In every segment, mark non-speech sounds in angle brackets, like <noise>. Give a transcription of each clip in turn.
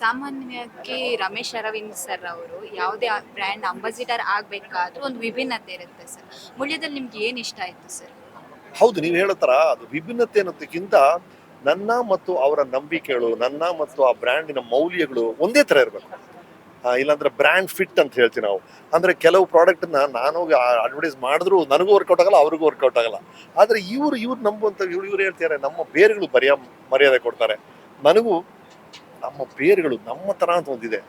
ಸಾಮಾನ್ಯವಾಗಿ ರಮೇಶ್ ಅರವಿಂದ್ ಸರ್ ಅವರು ಯಾವುದೇ ಬ್ರ್ಯಾಂಡ್ ಅಂಬಾಸಿಡರ್ ಆಗಬೇಕಾದ್ರೂ ಒಂದು ವಿಭಿನ್ನತೆ ಇರುತ್ತೆ ಸರ್. ಮುಳ್ಯದಲ್ಲಿ ನಿಮ್ಗೆ ಏನು ಇಷ್ಟ ಆಯ್ತು ಸರ್? ಹೌದು, ನೀವು ಹೇಳೋ ಥರ ಅದು ವಿಭಿನ್ನತೆ ಅನ್ನೋದಕ್ಕಿಂತ ನನ್ನ ಮತ್ತು ಅವರ ನಂಬಿಕೆಗಳು, ನನ್ನ ಮತ್ತು ಆ ಬ್ರ್ಯಾಂಡಿನ ಮೌಲ್ಯಗಳು ಒಂದೇ ಥರ ಇರಬೇಕು. ಇಲ್ಲಾಂದ್ರೆ ಬ್ರ್ಯಾಂಡ್ ಫಿಟ್ ಅಂತ ಹೇಳ್ತೀವಿ ನಾವು. ಅಂದ್ರೆ ಕೆಲವು ಪ್ರಾಡಕ್ಟನ್ನ ನಾನು ಅಡ್ವರ್ಟೈಸ್ ಮಾಡಿದ್ರು ನನಗೂ ವರ್ಕೌಟ್ ಆಗಲ್ಲ, ಅವ್ರಿಗೂ ವರ್ಕೌಟ್ ಆಗಲ್ಲ. ಆದ್ರೆ ಇವರು, ಇವ್ರು ನಂಬುವಂಥ ಇವ್ರು ಇವ್ರು ಹೇಳ್ತಾರೆ ನಮ್ಮ ಬೇರೆಗಳು ಬರೆಯ ಮರ್ಯಾದೆ ಕೊಡ್ತಾರೆ. ನನಗೂ ನಮ್ಮ ಬೇರುಗಳು ನಮ್ಮ ತರ ಅಂತ ಒಂದಿದೆ.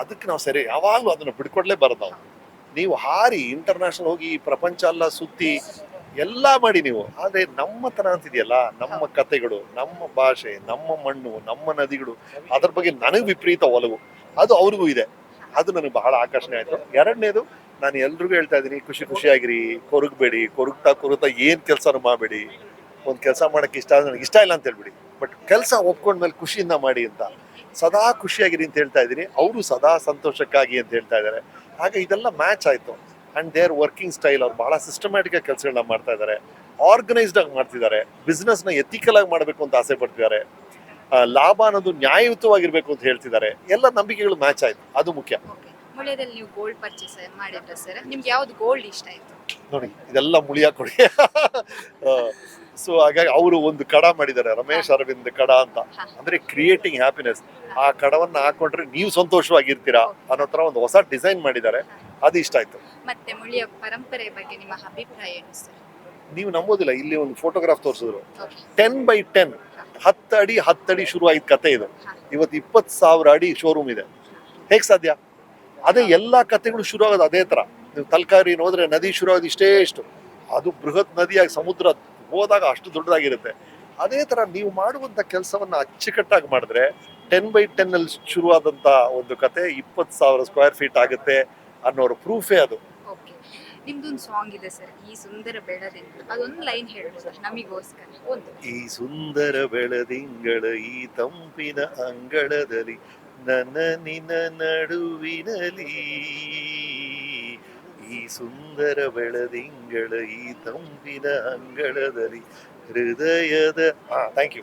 ಅದಕ್ಕೆ ನಾವು ಸರಿ, ಯಾವಾಗಲೂ ಅದನ್ನ ಬಿಡ್ಕೊಡ್ಲೇಬಾರದು ನಾವು. ನೀವು ಹಾರಿ ಇಂಟರ್ನ್ಯಾಷನಲ್ ಹೋಗಿ ಪ್ರಪಂಚ ಎಲ್ಲ ಸುತ್ತಿ, ಎಲ್ಲ ಮಾಡಿ ನೀವು. ಆದ್ರೆ ನಮ್ಮ ತರ ಅಂತಿದೆಯಲ್ಲ, ನಮ್ಮ ಕತೆಗಳು, ನಮ್ಮ ಭಾಷೆ, ನಮ್ಮ ಮಣ್ಣು, ನಮ್ಮ ನದಿಗಳು, ಅದ್ರ ಬಗ್ಗೆ ನನಗೆ ವಿಪರೀತ ಒಲವು. ಅದು ಅವ್ರಿಗೂ ಇದೆ. ಅದು ನನಗೆ ಬಹಳ ಆಕರ್ಷಣೆ ಆಯ್ತು. ಎರಡನೇದು, ನಾನು ಎಲ್ರಿಗೂ ಹೇಳ್ತಾ ಇದ್ದೀನಿ, ಖುಷಿ ಖುಷಿಯಾಗಿರಿ, ಕೊರಗಬೇಡಿ, ಕೊರಗ್ತಾ ಕೊರಗ್ತಾ ಏನ್ ಕೆಲಸನೂ ಮಾಡಬೇಡಿ. ಒಂದು ಕೆಲಸ ಮಾಡಕ್ಕೆ ಇಷ್ಟ ಆದರೆ ನನಗೆ ಇಷ್ಟ ಇಲ್ಲ ಅಂತ ಹೇಳ್ಬಿಡಿ. ಬಟ್ ಕೆಲಸ ಒಪ್ಕೊಂಡ್ಮೇಲೆ ಖುಷಿಯಿಂದ ಮಾಡಿ ಅಂತ. ಸದಾ ಖುಷಿಯಾಗಿರಿ ಅಂತ ಹೇಳ್ತಾ ಇದ್ದೀನಿ. ಅವರು ಸದಾ ಸಂತೋಷಕ್ಕಾಗಿ ಅಂತ ಹೇಳ್ತಾ ಇದ್ದಾರೆ. ಹಾಗೆ ಇದೆಲ್ಲ ಮ್ಯಾಚ್ ಆಯ್ತು. ಅಂಡ್ ದೇರ್ ವರ್ಕಿಂಗ್ ಸ್ಟೈಲ್ ಅವ್ರು ಭಾಳ ಸಿಸ್ಟಮ್ಯಾಟಿಕ್ ಆಗಿ ಕೆಲಸಗಳನ್ನ ಮಾಡ್ತಾ ಇದ್ದಾರೆ. ಆರ್ಗನೈಸ್ಡ್ ಆಗಿ ಮಾಡ್ತಿದ್ದಾರೆ. ಬಿಸ್ನೆಸ್ನ ಎಥಿಕಲ್ ಆಗಿ ಮಾಡಬೇಕು ಅಂತ ಆಸೆ ಪಡ್ತಿದ್ದಾರೆ. ಲಾಭ ಅನ್ನೋದು ನ್ಯಾಯಯುತವಾಗಿರ್ಬೇಕು ಅಂತ ಹೇಳ್ತಿದ್ದಾರೆ. ಎಲ್ಲ ನಂಬಿಕೆಗಳು ಮ್ಯಾಚ್ ಆಯಿತು. ಅದು ಮುಖ್ಯ. ಮುಳ್ಯದಲ್ಲಿ ನೀವು ಗೋಲ್ಡ್ ಪರ್ಚೇಸ್ ಮಾಡಿದ್ರ ಸರ್ ನಿಮ್ಗೆ ಯಾವ್ದು ಗೋಲ್ಡ್ ಇಷ್ಟ ಆಯ್ತು? ನೋಡಿ ಇದೆಲ್ಲ ಮುಳಿಯ ಕೊಡಿ ಸೊ <laughs> ಹಾಗಾಗಿ ಅವರು ಒಂದು ಕಡ ಮಾಡಿದ್ದಾರೆ ರಮೇಶ್ ಅರವಿಂದ್ ಕಡ ಅಂತ. ಅಂದ್ರೆ ಕ್ರಿಯೇಟಿಂಗ್ ಹ್ಯಾಪಿನೆಸ್ ಆ ಕಡವನ್ನ ಹಾಕೊಂಡ್ರೆ ನೀವು ಸಂತೋಷವಾಗಿರ್ತೀರಾ ಅನ್ನೋ ತರ ಒಂದು ಹೊಸ ಡಿಸೈನ್ ಮಾಡಿದ್ದಾರೆ. ಅದು ಇಷ್ಟ ಆಯ್ತು. ಮತ್ತೆ ಮುಳಿಯ ಪರಂಪರೆ ಬಗ್ಗೆ ನಿಮ್ಮ ಅಭಿಪ್ರಾಯ ಏನು ಸರ್ ನೀವು ನಂಬೋದಿಲ್ಲ ಇಲ್ಲಿ ಒಂದು ಫೋಟೋಗ್ರಾಫ್ ತೋರಿಸಿದ್ರು. ಟೆನ್ ಬೈ ಟೆನ್ ಹತ್ತು ಅಡಿ ಹತ್ತು ಅಡಿ ಶುರು ಆಯ್ತು ಕತೆ ಇದು. ಇವತ್ತು ಇಪ್ಪತ್ತು ಸಾವಿರ ಅಡಿ ಶೋರೂಮ್ ಇದೆ. ಹೇಗೆ ಸಾಧ್ಯ? ಅದೇ ಎಲ್ಲ ಕತೆಗಳು ಶುರು ಆಗೋದು ಅದೇ ತರ. ನೀವು ತಲಕಾರಿ ಹೋದ್ರೆ ನದಿ ಶುರು ಆಗೋದು ಇಷ್ಟೇ ಇಷ್ಟು. ಅದು ಬೃಹತ್ ನದಿಯಾಗಿ ಸಮುದ್ರ ಹೋದಾಗ ಅಷ್ಟು ದೊಡ್ಡದಾಗಿರುತ್ತೆ. ಅದೇ ತರ ನೀವು ಮಾಡುವಂತ ಕೆಲಸವನ್ನ ಅಚ್ಚುಕಟ್ಟಾಗಿ ಮಾಡಿದ್ರೆ ಟೆನ್ ಬೈ ಟೆನ್ ಅಲ್ಲಿ ಶುರುವಾದಂತ ಒಂದು ಕತೆ ಇಪ್ಪತ್ತು ಸಾವಿರ ಸ್ಕ್ವೇರ್ ಫೀಟ್ ಆಗುತ್ತೆ ಅನ್ನೋರು ಪ್ರೂಫೇ ಅದು. ಓಕೆ ನಿಮ್ದೊಂದು ಸಾಂಗ್ ಇದೆ ಸರ್ ಈ ಸುಂದರ ಬೆಳದಿಂದ ಅದೊಂದು ಲೈನ್ ಹೇಳ್ಬೋದು ನಮಿಗೋಸ್ಕರ. ಒಂದು ಈ ಸುಂದರ ಬೆಳದಿಂಗಳ ಈ ತಂಪಿನ ಅಂಗಳದಲ್ಲಿ ನನ್ನ ನಿನ್ನ ನಡುವಿನಲಿ ಈ ಸುಂದರ ಬೆಳದಿಂಗಳ ಈ ತಂಪಿನ ಅಂಗಳದಲ್ಲಿ ಹೃದಯದ ಹಾ ಥ್ಯಾಂಕ್ ಯು